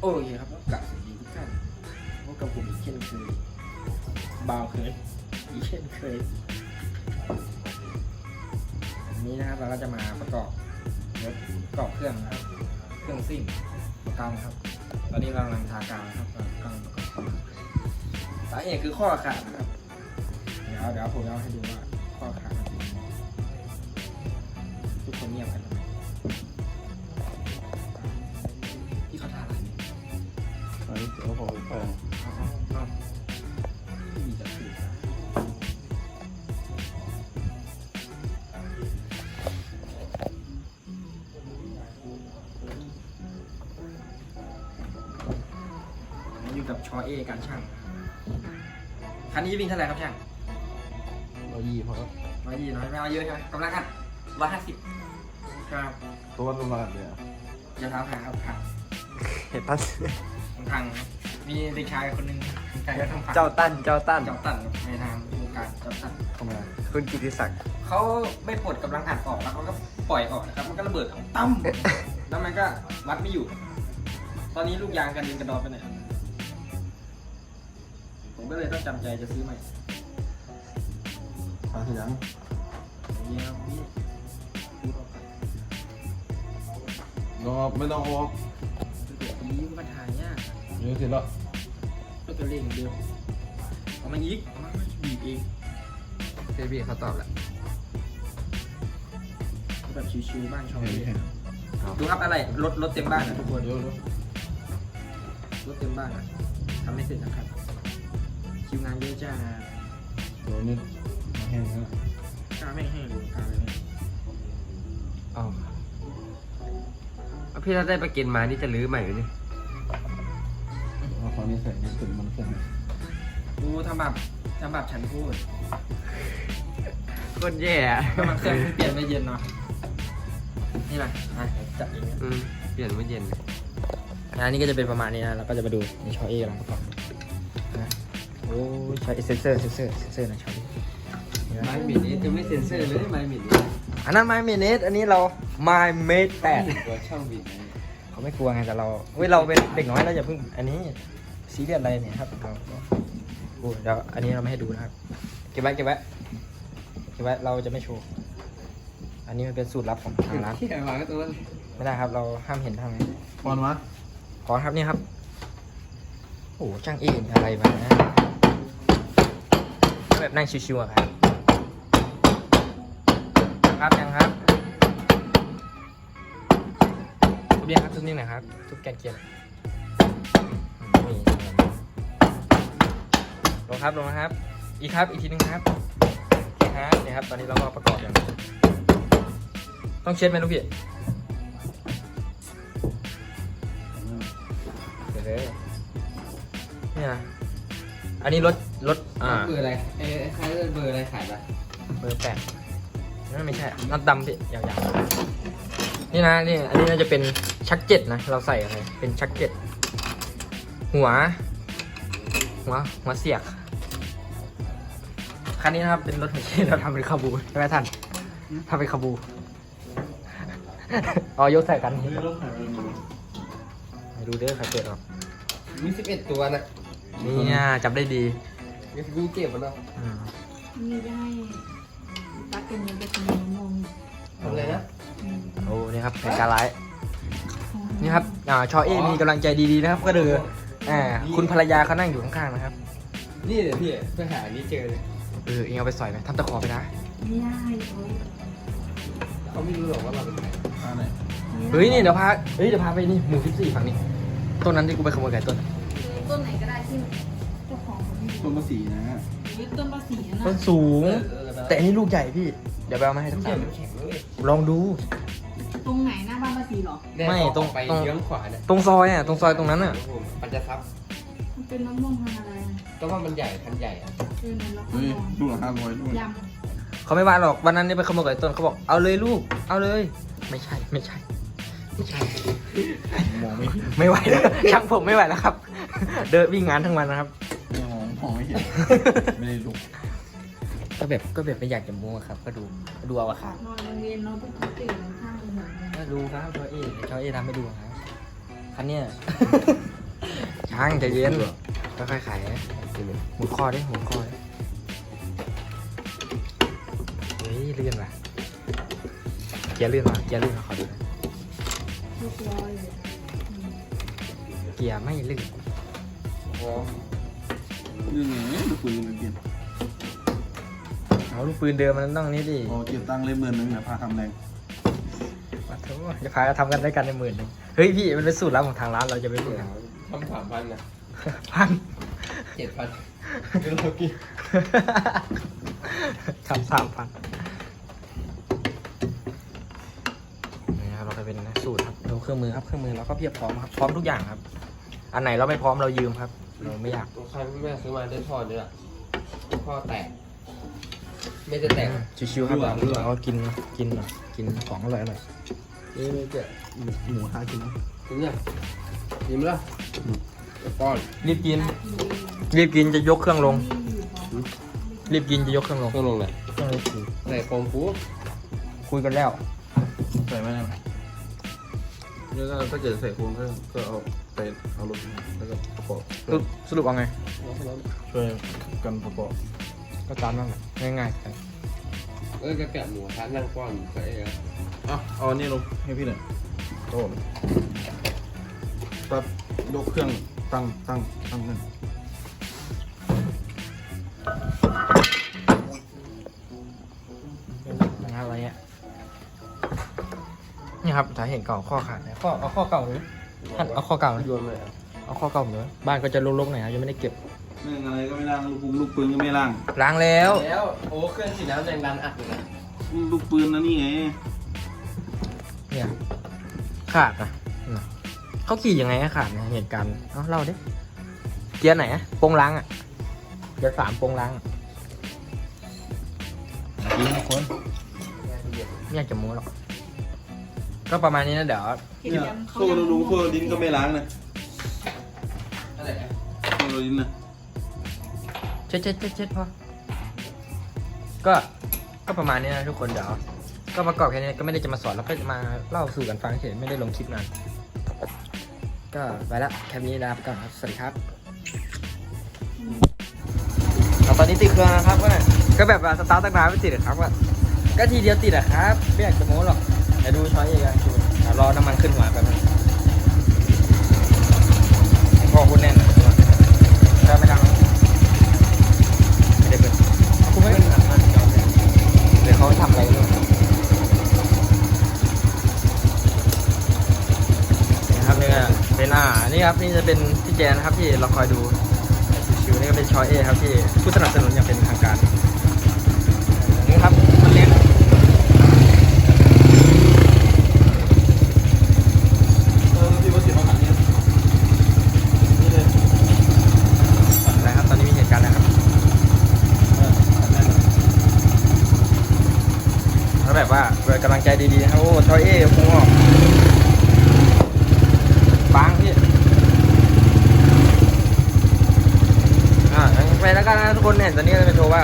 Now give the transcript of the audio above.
โอเคครับกับสวัสดีทุกท่านพบกับผมอีกเช่นเคยบาวเคยอีกเช่นเคยวันนี้นะครับเราก็จะมาประกอบรถประกอบเครื่องนะครับ เครื่องซิ่งประกำครับ ตอนนี้เรากำลังทากาวนะครับเรกำลังประกอบสาเหตุคือข้อขาดนะครับ เดี๋ยวเดี๋ยวผมจะเอาให้ดูว่าข้อขาดเป็นยังไงทุกคนเงียบกัน เปิดเอาเอาเอาไม่มีจะถือนะอยู่กับชอเอการช่าง คันนี้วิ่งเท่าไหร่ครับช่างร้อยยี่เพราะร้อยยี่น้อยไม่เอาเยอะใช่ไหมกำลังอัดร้อยห้าสิบครับ ตัวประมาณเนี่ยอย่าเท้าหาครับพังเห็นพัสพังครับ มีเด็กชายคนหนึ่งกายทำพังเจ้าตั้นเจ้าตั้นเจ้าตันครับในทางวงการเจ้าตันทำไมคุณกิติศักดิ์เขาไม่ปลดกำลังอัดออกแล้วเขาก็ปล่อยออกนะครับมันก็ระเบิดของตั้มแล้วมันก็วัดไม่อยู่ ตอนนี้ลูกยางกันดินกระดอนไปไหนผมก็เลยต้องจำใจจะซื้อใหม่ทางที่ยังอย่างนี้ครับพี่ซื้อต่อไปรอไม่ต้องออกเดี๋ยวนี้มันถ่ายยากเยอะสิละก็ ตัวเลขอย่างเดียวเอามาอีกเอามาบีบเองเซบีเขาตอบแล้วแบบชิวๆบ้านชาวเห็นนี้เห็นดูครับอะไรรถรถเต็มบ้านนะทุกคนเยอะเลยรถเต็มบ้านนะทำไม่เสร็จนะครับคิวงานเยอะจ้าตัวนี้แห้งแล้วกล้าไม่ให้ดูกล้าเลยเนี่ยอ๋อเอาพี่ถ้าได้ประกินมานี่จะรื้อใหม่ไหมเนี่ย เอาของนี้ใส่นี่ถึงมันขึ้นดูทำแบบทำแบบฉันพูดโคตรแย่อะก็มันเครื่องเพิ่งเปลี่ยนไม่เย็นเนาะนี่แหละอะจัดอย่างเงี้ยอืมเปลี่ยนเมื่อเย็นเลยอันนี้ก็จะเป็นประมาณนี้นะเราก็จะมาดูในชอเอกำลังประกอบนะโอ้ยชอเอเซนเซอร์เซนเซอร์เซนเซอร์นะชอเอไม้หมิ่นนี้จะไม่เซ็นเซอร์เลยไม้หมิ่นนี้อันนั้นไมเมเนสอันนี้เราไมเมดแปดตัวช่องบินนะเขาไม่กลัวไงแต่เราเฮ้ยเราเป็นเด็กน้อยเราอย่าเพิ่งอันนี้ ซีเรียสอะไรเนี่ยครับเราโอ้เดี๋ยวอันนี้เราไม่ให้ดูนะครับ เก็บไว้เก็บไว้เก็บไว้เราจะไม่โชว์อันนี้มันเป็นสูตรลับของทางร้านที่ไหนมาก็ตัวนั้นไม่ได้ครับ เราห้ามเห็นทางนี้พอนวะขอครับนี่ครับโอ้ช่างเอ็นอะไรมานะแบบนั่งชิวๆอะครับครับยังครับทุบเรียงครับทุบนิ่งหน่อยครับทุบแกนเกียร์ ครับลงนะครับ อีกครับอีกทีนึงครับโอเคครับนี่ครับ ตอนนี้เราก็ประกอบอย่างนี้ต้องเช็ดไหมลูกพี่เดี๋ยวเลยเนี่ยอันนี้รถรถอ่าเบอร์อะไรเอ้ยใครเบอร์อะไรขายปะเบอร์แปดนั่นไม่ใช่น็อตดำพี่ยาวๆนี่นะนี่อันนี้น่าจะเป็นชักเจ็ดนะ เราใส่อะไรเป็นชักเจ็ดหัว หัวหัวเสียก คันนี้นะครับเป็นรถของที่เราทำเป็นคาบูใช่ไหมท่านทำเป็นคาบูอ๋อยกใส่กันไม่ต้องถ่ายไปดูให้ดูเด้อใครเปิดออกมีสิบเอ็ดตัวน่ะนี่จับได้ดียังมีเก็บมันเนาะอืมนี่ได้ตักเป็นเงินไปกินมะม่วงทำอะไรนะอืมโอ้นี่ครับเป็นการไลฟ์นี่ครับอ่าชอเอมีกำลังใจดีๆนะครับ ก็คืออ่าคุณภรรยาเขานั่งอยู่ข้างๆนะครับ นี่เดี๋ยวพี่ไปหาอันนี้เจอเลย เออเองเอาไปสอยไหมทำตะขอไปนะ ไม่ได้โอ้ยเขาไม่รู้หรอกว่าเราเป็นใครอ่าไหนเฮ้ยนี่เดี๋ยวพาเฮ้ยเดี๋ยวพาไปนี่หมู่ที่สี่ฝั่งนี้ต้นนั้นที่กูไปขโมยไก่ต้นคือต้นไหนก็ได้ที่เจ้าของเขาไม่อยู่ต้นมะสีนะหรือต้นภาษีนะต้นสูงเออเออแต่อันนี้ลูกใหญ่พี่ เดี๋ยวไปเอามาให้ทั้งแข็สางมแข็งเลยลองดู ตรงไหนหน้าบ้านภาษีเหรอ ไม่ตรงไปตรงเยื้องขวาเนี่ยตรงซอยอะตรงซอยตรงนั้นอะผมมันจะซับมันเป็นมะม่วงพันธุ์อะไรนะก็ว่ามันใหญ่พันใหญ่อะ เออเนี่ยเราก็เฮ้ยลองลูกละห้าร้อยลูกยเขาไม่ว่าหรอกวันนั้นนี่ไปขโมยไก่ต้นเขาบอกเอาเลยลูก เอาเลย ไม่ใช่ไม่ใช่ ไม่ใช่ มองไม่เห็นไม่ไหวแล้วช่างผมไม่ไหวแล้วครับ เดินวิ่งงานทั้งวันนะครับ มองมองไม่เห็น ไม่ได้ลุกก็แบบก็แบบไม่อยากจะมั่วครับ ก็ดูก็ดูเอาอะครับำนอนโรงเรียนเราต้องตื่นข้างถนนเนี่ยก็ดูครับชอเอชอเอทำให้ดูครับใครอันเนี้ยช่างใจเย็นค่อยๆ ไขหมุนข้อดิหมุนข้อดิเฮ้ยเลื่อนว่ะเกียร์เลื่อนว่ะเกียร์เลื่อนว่ะขอดูหน่อยลูกร้อยเลยอืมเกียร์ไม่ลื่นนี่ไงลูกปืนมันเปลี่ยนเอาลูกปืนเดิมมันต้องนี้ดิพอเก็บตังค์เลยหมื่นหนึงเนี่ยพาทำแรงมาเถอะจะพากันทำกันได้กันในหมื่นหนึ่งเฮ้ยพี่มันเป็นสูตรลับของทางร้านเราจะไม่พูดนะทำสามพันนะ พันเจ็ดพันเรากินคำสามพันนี่ครับเราจะเป็นสูตรครับดูเครื่องมือครับเครื่องมือเราก็เพียบพร้อมครับพร้อมทุกอย่างครับ อันไหนเราไม่พร้อมเรายืมครับ เราไม่อยากตัวใครแม่ซื้อมาได้ทอดเนี่ยข้อแตก ไม่ได้แตกชิวๆครับเรากินกินหน่อยกินของอร่อยอร่อยนี่ไม่เจ็บหมูท้ากินนะถึงเนี่ยยิ้มแล้ว ป้อนรีบกินดีรีบกินจะยกเครื่องลงนี่อยู่พร้อมรีบกินจะยกเครื่องลง ต้องลงเลยเครื่องลงใส่โคมฟูคุยกันแล้วใส่ไหมนะแล้วก็ถ้าเกิดใส่โครงก็ก็เอาไปเอารถแล้วก็ประกอบสรุปสรุปเอาไง ช่วยกันประกอบก็ตามนั่นแหละง่ายๆไปเออก็แกะหมูทานนั่งป้อนใส่เองอะเอาอันนี้ลงให้พี่หน่อยโอ้ปั๊บยกเครื่อง ตั้งตั้งตั้งขึ้นนะครับอะไรเงี้ยนี่ครับสาเหตุเก่าข้อขาดเนี่ยข้อเอาข้อเก่าหรือท่านเอาข้อเก่านะโยนเลยเอาข้อเก่าหรือบ้านก็จะลกๆหน่อยครับยังไม่ได้เก็บเรื่องอะไรก็ไม่ล้างลูกปืนลูกปืนก็ไม่ล้างล้างแล้ว แล้วโอ้เครื่องสีน้ำแดงดันอัดเลยนะลูกปืนนะนี่ไงเนี่ยขาดนะน่ะ เขาขี่ยังไงให้ขาดเนี่ยเหตุการณ์เอาเล่าดิเกียร์ไหนอะโปรงล้างอะเกียร์สามโปรงล้างอะจริงทุกคนไม่อยากจะโม้หรอกก็ประมาณนี้นะเดี๋ยวเห็นเนี่ยยังเขาโซ่ยังลุงโซ่ดินก็ไม่ล้างนะอะไรนะโซ่ดินนะเช็ดเช็ดเช็ดเช็ดพอก็ก็ประมาณนี้นะทุกคนเดี๋ยวก็ประกอบแค่นี้ก็ไม่ได้จะมาสอนแล้วก็จะมาเล่าสู่กันฟังเฉยไม่ได้ลงคลิปนาน ก็ไปละแค่นี้ลาไปก่อนครับ สวัสดีครับเอาตอนนี้ติดเครื่องนะครับว่าก็แบบว่าสตาร์ทตั้งนานไม่ติดอะครับว่า ก็ทีเดียวติดอะครับไม่อยากจะโม้หรอกเดี๋ยวดูช้อยเองอะดูเดี๋ยวรอน้ำมันขึ้นหัวแป๊บนึงพ่อคุณแน่นเลยถ้าไม่ดังไม่ได้เปิดคุณไม่เดี๋ยวเขาทำอะไร นี่ครับนี่จะเป็นพี่แจนนะครับที่เราคอยดูชิวๆนี่ก็เป็นชอยเอครับที่ผู้สนับสนุนอย่างเป็นทางการนี่ครับมันเลี้ยง เออพี่ว่าเสียมาหันเนี่ยนี่เลย นะครับตอนนี้มีเหตุการณ์แล้วครับ เออหันได้เลย แล้วแบบว่าเปิดกำลังใจดีๆนะครับโอ้ทอยเอ้พุงออกปังพี่อ่าไปแล้วกันนะทุกคนเห็น ตอนนี้เป็นโทรว่า